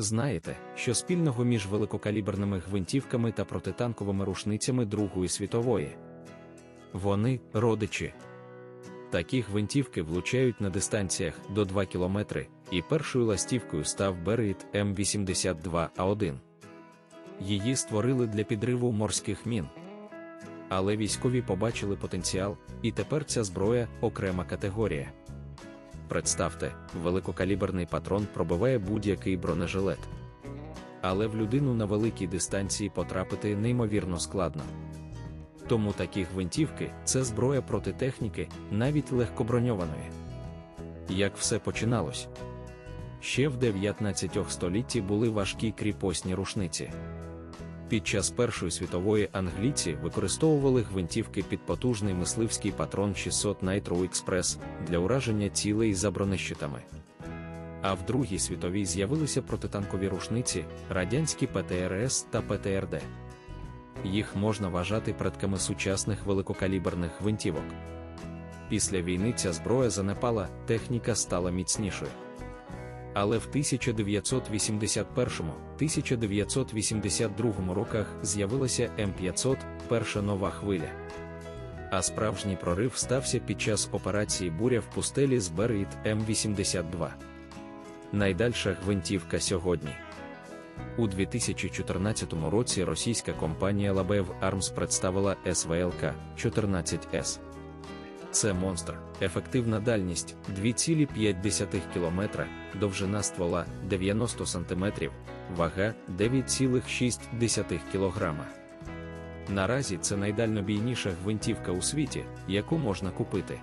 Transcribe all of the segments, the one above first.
Знаєте, що спільного між великокаліберними гвинтівками та протитанковими рушницями Другої світової? Вони родичі. Такі гвинтівки влучають на дистанціях до 2 км, і першою ластівкою став Берит М82А1. Її створили для підриву морських мін. Але військові побачили потенціал, і тепер ця зброя окрема категорія. Представте, великокаліберний патрон пробиває будь-який бронежилет. Але в людину на великій дистанції потрапити неймовірно складно. Тому такі гвинтівки це зброя проти техніки, навіть легкоброньованої. Як все починалось? Ще в 19 столітті були важкі кріпосні рушниці. Під час Першої світової англійці використовували гвинтівки під потужний мисливський патрон 600 Nitro Express для ураження цілей за бронещитами. А в Другій світовій з'явилися протитанкові рушниці, радянські ПТРС та ПТРД. Їх можна вважати предками сучасних великокаліберних гвинтівок. Після війни ця зброя занепала, техніка стала міцнішою. Але в 1981-1982 роках з'явилася М500, перша нова хвиля. А справжній прорив стався під час операції Буря в пустелі з Берит М82. Найдальша гвинтівка сьогодні. У 2014 році російська компанія Labev Arms представила СВЛК 14С. Це монстр, ефективна дальність 2,5 км, довжина ствола 90 см, вага 9,6 кг. Наразі це найдальнобійніша гвинтівка у світі, яку можна купити.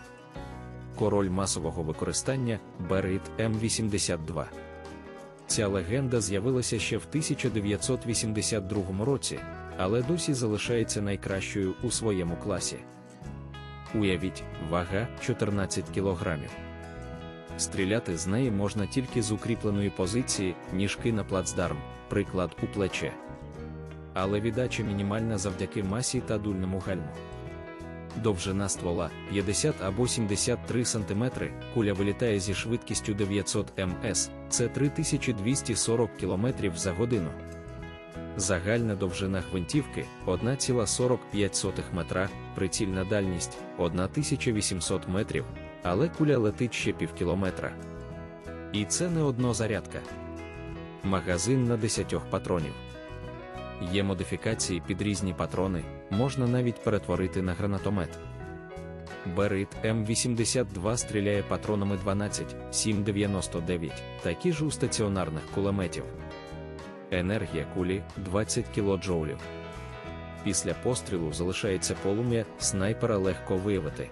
Король масового використання Берит М82. Ця легенда з'явилася ще в 1982 році, але досі залишається найкращою у своєму класі. Уявіть, вага 14 кг. Стріляти з неї можна тільки з укріпленої позиції, ніжки на плацдарм, приклад у плече. Але віддача мінімальна завдяки масі та дульному гальму. Довжина ствола 50 або 73 см, куля вилітає зі швидкістю 900 МС, це 3240 км за годину. Загальна довжина гвинтівки 1,45 метра, прицільна дальність 1800 метрів, але куля летить ще пів кілометра. І це не однозарядка. Магазин на 10 патронів. Є модифікації під різні патрони, можна навіть перетворити на гранатомет. Берит М82 стріляє патронами 12, 7,99, такі ж у стаціонарних кулеметів. Енергія кулі 20 кДж. Після пострілу залишається полум'я, снайпера легко виявити.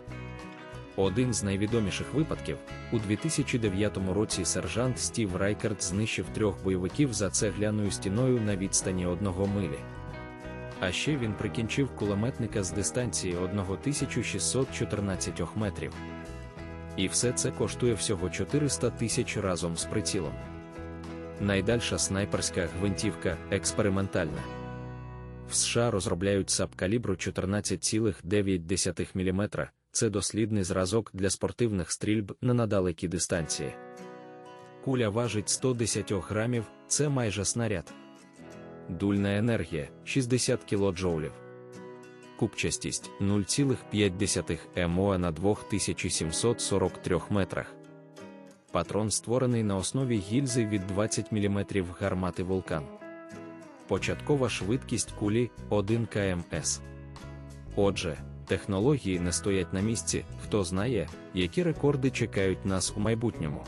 Один з найвідоміших випадків у 2009 році сержант Стів Райкард знищив трьох бойовиків за цегляною стіною на відстані одного милі. А ще він прикінчив кулеметника з дистанції 1614 метрів. І все це коштує всього 400 тисяч разом з прицілом. Найдальша снайперська гвинтівка експериментальна. В США розробляють САП калібру 14,9 мм. Це дослідний зразок для спортивних стрільб на надалекі дистанції. Куля важить 110 грамів, це майже снаряд. Дульна енергія 60 кДж. Купчастість 0,5 МО на 2743 метрах. Патрон створений на основі гільзи від 20 мм гармати вулкан. Початкова швидкість кулі 1 кмс. Отже, технології не стоять на місці, хто знає, які рекорди чекають нас у майбутньому.